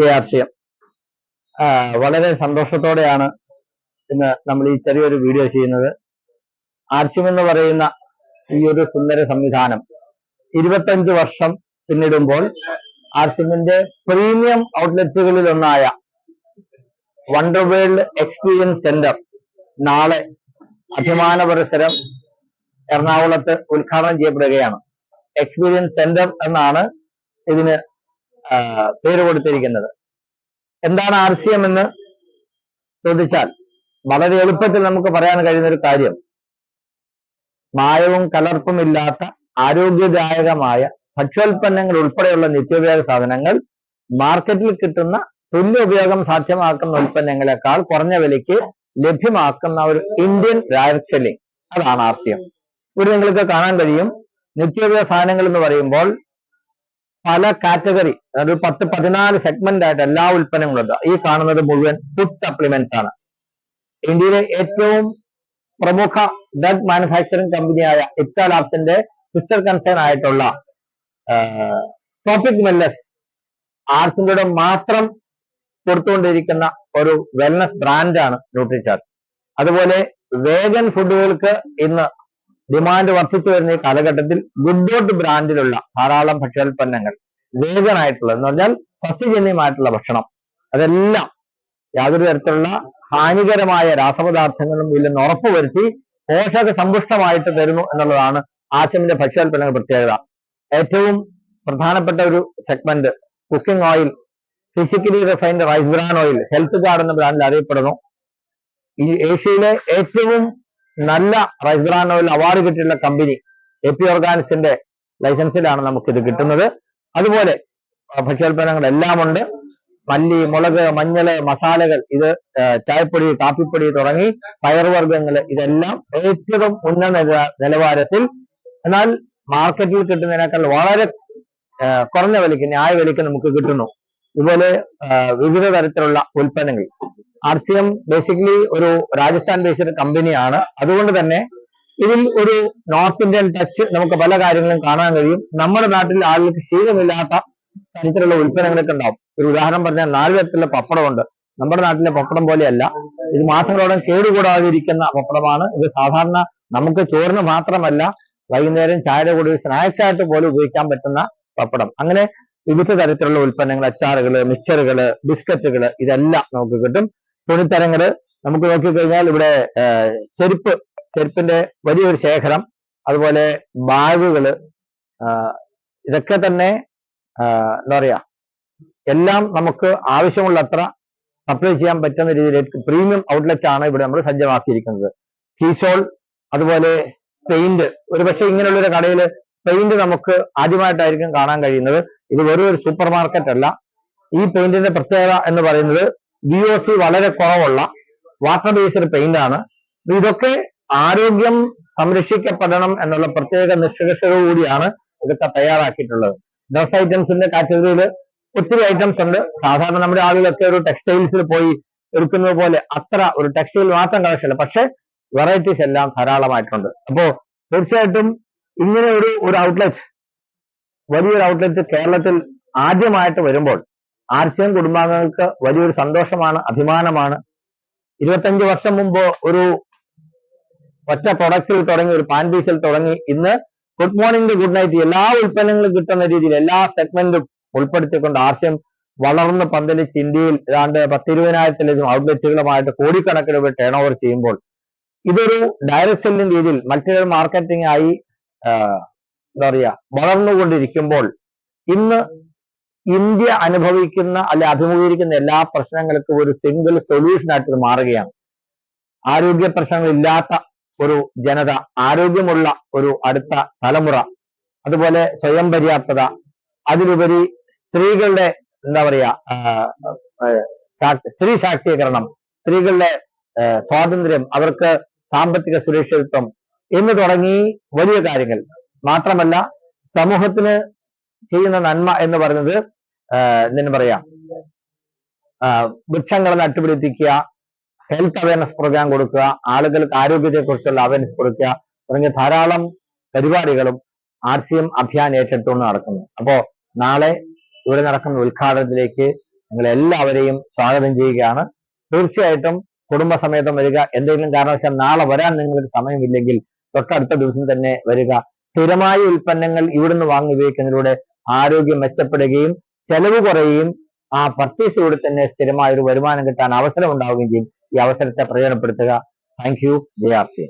K R C M വളരെ സന്തോഷത്തോടെയാണ് ഇന്ന് നമ്മൾ ഈ ചെറിയൊരു വീഡിയോ ചെയ്യുന്നത്. ആർ സി എം എന്ന് പറയുന്ന ഈ ഒരു സുന്ദര സംവിധാനം ഇരുപത്തഞ്ച് വർഷം പിന്നിടുമ്പോൾ ആർ സി എമ്മിന്റെ പ്രീമിയം ഔട്ട്ലെറ്റുകളിൽ ഒന്നായ വണ്ടർ വേൾഡ് എക്സ്പീരിയൻസ് സെന്റർ നാളെ അഭിമാന പരിസരം എറണാകുളത്ത് ഉദ്ഘാടനം ചെയ്യപ്പെടുകയാണ്. എക്സ്പീരിയൻസ് സെന്റർ എന്നാണ് ഇതിന് പേര് കൊടുത്തിരിക്കുന്നത്. എന്താണ് ആർ സി എം എന്ന് ചോദിച്ചാൽ വളരെ എളുപ്പത്തിൽ നമുക്ക് പറയാൻ കഴിയുന്ന ഒരു കാര്യം. മായവും കലർപ്പും ഇല്ലാത്ത ആരോഗ്യദായകമായ ഭക്ഷ്യോൽപ്പന്നങ്ങൾ ഉൾപ്പെടെയുള്ള നിത്യോപയോഗ സാധനങ്ങൾ മാർക്കറ്റിൽ കിട്ടുന്ന തുല്യ ഉപയോഗം സാധ്യമാക്കുന്ന ഉൽപ്പന്നങ്ങളെക്കാൾ കുറഞ്ഞ വിലയ്ക്ക് ലഭ്യമാക്കുന്ന ഒരു ഇന്ത്യൻ ഡയറക്ട് സെല്ലിംഗ് അതാണ് ആർ സി എം ഇവിടെ നിങ്ങൾക്ക് കാണാൻ കഴിയും. നിത്യോപയോഗ സാധനങ്ങൾ എന്ന് പറയുമ്പോൾ പല കാറ്റഗറി അതായത് പത്ത് പതിനാല് സെഗ്മെന്റ് ആയിട്ട് എല്ലാ ഉൽപ്പന്നങ്ങളും ഉണ്ട്. ഈ കാണുന്നത് മുഴുവൻ ഫുഡ് സപ്ലിമെന്റ്സ് ആണ്. ഇന്ത്യയിലെ ഏറ്റവും പ്രമുഖ ഡ്രഗ് മാനുഫാക്ചറിംഗ് കമ്പനിയായ ഇപ്റ്റ ലാബ്സിന്റെ സിസ്റ്റർ കൺസേൺ ആയിട്ടുള്ള ടോപ്പിക് വെൽനസ് ആർസിന്റെ മാത്രം കൊടുത്തുകൊണ്ടിരിക്കുന്ന ഒരു വെൽനസ് ബ്രാൻഡാണ് ന്യൂട്രിചാർജ് അതുപോലെ വേഗൻ ഫുഡുകൾക്ക് ഇന്ന് ഡിമാൻഡ് വർദ്ധിച്ചു വരുന്ന ഈ കാലഘട്ടത്തിൽ ഗുഡ് ഡോട്ട് ബ്രാൻഡിലുള്ള ധാരാളം ഭക്ഷ്യോൽപ്പന്നങ്ങൾ വേഗൻ എന്ന് പറഞ്ഞാൽ സസ്യജന്യമായിട്ടുള്ള ഭക്ഷണം. അതെല്ലാം യാതൊരു തരത്തിലുള്ള ഹാനികരമായ രാസപദാർത്ഥങ്ങളും ഇല്ലെന്ന് ഉറപ്പുവരുത്തി പോഷക സമ്പുഷ്ടമായിട്ട് തരുന്നു എന്നുള്ളതാണ് ആശമിന്റെ ഭക്ഷ്യോൽപ്പന്നങ്ങൾ പ്രത്യേകത. ഏറ്റവും പ്രധാനപ്പെട്ട ഒരു segment cooking oil physically refined rice bran oil health guard എന്ന ബ്രാൻഡിൽ അറിയപ്പെടുന്നു. ഈ ഏഷ്യയിലെ ഏറ്റവും നല്ല റൈസ് ബ്രാൻ ഓയിൽ അവാർഡ് കിട്ടിയിട്ടുള്ള കമ്പനി എ പി ഓർഗാനിക്സിന്റെ ലൈസൻസിലാണ് നമുക്ക് ഇത് കിട്ടുന്നത്. അതുപോലെ ഭക്ഷ്യോൽപ്പന്നങ്ങൾ എല്ലാം ഉണ്ട് മല്ലി മുളക് മഞ്ഞൾ മസാലകൾ ഇത് ചായപ്പൊടി കാപ്പിപ്പൊടി തുടങ്ങി പയറുവർഗങ്ങൾ ഇതെല്ലാം ഏറ്റവും ഉന്നത നില- നിലവാരത്തിൽ എന്നാൽ മാർക്കറ്റിൽ കിട്ടുന്നതിനേക്കാൾ വളരെ കുറഞ്ഞ വിലയ്ക്ക് ന്യായ വിലയ്ക്ക് നമുക്ക് കിട്ടുന്നു. ഇതുപോലെ വിവിധ തരത്തിലുള്ള ഉൽപ്പന്നങ്ങൾ. ആർ സി എം ബേസിക്കലി ഒരു രാജസ്ഥാൻ ബേസ്ഡ് കമ്പനിയാണ് അതുകൊണ്ട് തന്നെ ഇതിൽ ഒരു നോർത്ത് ഇന്ത്യൻ ടച്ച് നമുക്ക് പല കാര്യങ്ങളും കാണാൻ കഴിയും. നമ്മുടെ നാട്ടിൽ ആളുകൾക്ക് ശീലമില്ലാത്ത തരത്തിലുള്ള ഉൽപ്പന്നങ്ങളൊക്കെ ഉണ്ടാവും. ഒരു ഉദാഹരണം പറഞ്ഞാൽ നാല് തരത്തിലുള്ള പപ്പടമുണ്ട് നമ്മുടെ നാട്ടിലെ പപ്പടം പോലെയല്ല. ഇത് മാസങ്ങളോളം കേടുകൂടാതിരിക്കുന്ന പപ്പടമാണ്. ഇത് സാധാരണ നമുക്ക് ചോറിന് മാത്രമല്ല വൈകുന്നേരം ചായയുടെ കൂടെ സ്നാക്സ് ആയിട്ട് പോലും ഉപയോഗിക്കാൻ പറ്റുന്ന പപ്പടം. അങ്ങനെ വിവിധ തരത്തിലുള്ള ഉൽപ്പന്നങ്ങൾ അച്ചാറുകൾ മിക്സറുകൾ ബിസ്ക്കറ്റുകൾ ഇതെല്ലാം നമുക്ക് കിട്ടും. തുണിത്തരങ്ങൾ നമുക്ക് നോക്കിക്കഴിഞ്ഞാൽ ഇവിടെ ചെരുപ്പ് ചെരുപ്പിന്റെ വലിയൊരു ശേഖരം അതുപോലെ ബാഗുകൾ ഇതൊക്കെ തന്നെ എന്താ പറയാ എല്ലാം നമുക്ക് ആവശ്യമുള്ളത്ര സപ്ലൈ ചെയ്യാൻ പറ്റുന്ന രീതിയിലേക്ക് പ്രീമിയം ഔട്ട്ലെറ്റ് ആണ് ഇവിടെ നമ്മൾ സജ്ജമാക്കിയിരിക്കുന്നത്. കീസോൾ അതുപോലെ പെയിന്റ് ഒരുപക്ഷെ ഇങ്ങനെയുള്ളൊരു കടയിൽ പെയിന്റ് നമുക്ക് ആദ്യമായിട്ടായിരിക്കും കാണാൻ കഴിയുന്നത്. ഇത് വെറും ഒരു സൂപ്പർ മാർക്കറ്റ് അല്ല. ഈ പെയിന്റിന്റെ പ്രത്യേകത എന്ന് പറയുന്നത് വി ഒ സി വളരെ കുറവുള്ള വാട്ടർ ബേസ്ഡ് പെയിന്റ് ആണ്. ഇതൊക്കെ ആരോഗ്യം സംരക്ഷിക്കപ്പെടണം എന്നുള്ള പ്രത്യേക നിഷ്കർഷയോടുകൂടിയാണ് ഇതൊക്കെ തയ്യാറാക്കിയിട്ടുള്ളത്. ഡ്രസ് ഐറ്റംസിന്റെ കാറ്റഗറിയിൽ ഒത്തിരി ഐറ്റംസ് ഉണ്ട്. സാധാരണ നമ്മുടെ ആളുകളൊക്കെ ഒരു ടെക്സ്റ്റൈൽസിൽ പോയി എടുക്കുന്നത് പോലെ അത്ര ഒരു ടെക്സ്റ്റൈൽ മാത്രം കളക്ഷൻ അല്ല. പക്ഷെ വെറൈറ്റീസ് എല്ലാം ധാരാളമായിട്ടുണ്ട്. അപ്പോ തീർച്ചയായിട്ടും ഇങ്ങനെ ഒരു ഒരു ഔട്ട്ലെറ്റ് വലിയൊരു ഔട്ട്ലെറ്റ് കേരളത്തിൽ ആദ്യമായിട്ട് വരുമ്പോൾ ആർ സി എം കുടുംബാംഗങ്ങൾക്ക് വലിയൊരു സന്തോഷമാണ് അഭിമാനമാണ്. ഇരുപത്തഞ്ച് വർഷം മുമ്പ് ഒരു ഒറ്റ പ്രൊഡക്റ്റിൽ തുടങ്ങി ഒരു പാൻ പീസിൽ തുടങ്ങി. ഇന്ന് ഗുഡ് മോർണിംഗ് ഗുഡ് നൈറ്റ് എല്ലാ ഉൽപ്പന്നങ്ങളും കിട്ടുന്ന രീതിയിൽ എല്ലാ സെഗ്മെന്റും ഉൾപ്പെടുത്തിക്കൊണ്ട് ആർ വളർന്ന് പന്തലിച്ച് ഇന്ത്യയിൽ ഏതാണ്ട് പത്തിരുപതിനായിരത്തിലധികം ഔട്ട്ലെറ്റുകളുമായിട്ട് കോടിക്കണക്കിന് രൂപ ടേൺ ഓവർ ചെയ്യുമ്പോൾ ഇതൊരു ഡയറക്ട് സെല്ലിംഗ് രീതിയിൽ മൾട്ടി ലെവൽ മാർക്കറ്റിംഗ് ആയി എന്താ പറയുക വളർന്നുകൊണ്ടിരിക്കുമ്പോൾ ഇന്ന് ഇന്ത്യ അനുഭവിക്കുന്ന അല്ലെ അഭിമുഖീകരിക്കുന്ന എല്ലാ പ്രശ്നങ്ങൾക്കും ഒരു സിംഗിൾ സൊല്യൂഷൻ ആയിട്ട് മാറുകയാണ്. ആരോഗ്യ പ്രശ്നങ്ങളില്ലാത്ത ഒരു ജനത ആരോഗ്യമുള്ള ഒരു അടുത്ത തലമുറ അതുപോലെ സ്വയം പര്യാപ്തത അതിലുപരി സ്ത്രീകളുടെ എന്താ പറയാ സ്ത്രീ ശാക്തീകരണം സ്ത്രീകളുടെ സ്വാതന്ത്ര്യം അവർക്ക് സാമ്പത്തിക സുരക്ഷിതത്വം എന്ന് തുടങ്ങി വലിയ കാര്യങ്ങൾ. മാത്രമല്ല സമൂഹത്തിന് ചെയ്യുന്ന നന്മ എന്ന് പറയുന്നത് ഏർ പറയാ? വൃക്ഷങ്ങളെ നട്ടുപിടിപ്പിക്കുക ഹെൽത്ത് അവയർനെസ് പ്രോഗ്രാം കൊടുക്കുക ആളുകൾക്ക് ആരോഗ്യത്തെ കുറിച്ചുള്ള അവയർനെസ് കൊടുക്കുക തുടങ്ങിയ ധാരാളം പരിപാടികളും ആർ സി എം അഭിയാൻ ഏറ്റെടുത്തുകൊണ്ട് നടക്കുന്നു. അപ്പോ നാളെ ഇവിടെ നടക്കുന്ന ഉദ്ഘാടനത്തിലേക്ക് നിങ്ങൾ എല്ലാവരെയും സ്വാഗതം ചെയ്യുകയാണ്. തീർച്ചയായിട്ടും കുടുംബസമേതം വരിക. എന്തെങ്കിലും കാരണവശാൽ നാളെ വരാൻ നിങ്ങൾക്ക് സമയമില്ലെങ്കിൽ തൊട്ടടുത്ത ദിവസം തന്നെ വരിക. സ്ഥിരമായ ഉൽപ്പന്നങ്ങൾ ഇവിടുന്ന് വാങ്ങി ഉപയോഗിക്കുന്നതിലൂടെ ആരോഗ്യം മെച്ചപ്പെടുകയും ചെലവ് കുറയുകയും ആ പർച്ചേസിലൂടെ തന്നെ സ്ഥിരമായ ഒരു വരുമാനം കിട്ടാൻ അവസരം ഉണ്ടാവുകയും ചെയ്യും. ഈ അവസരത്തെ പ്രയോജനപ്പെടുത്തുക. Thank you J R C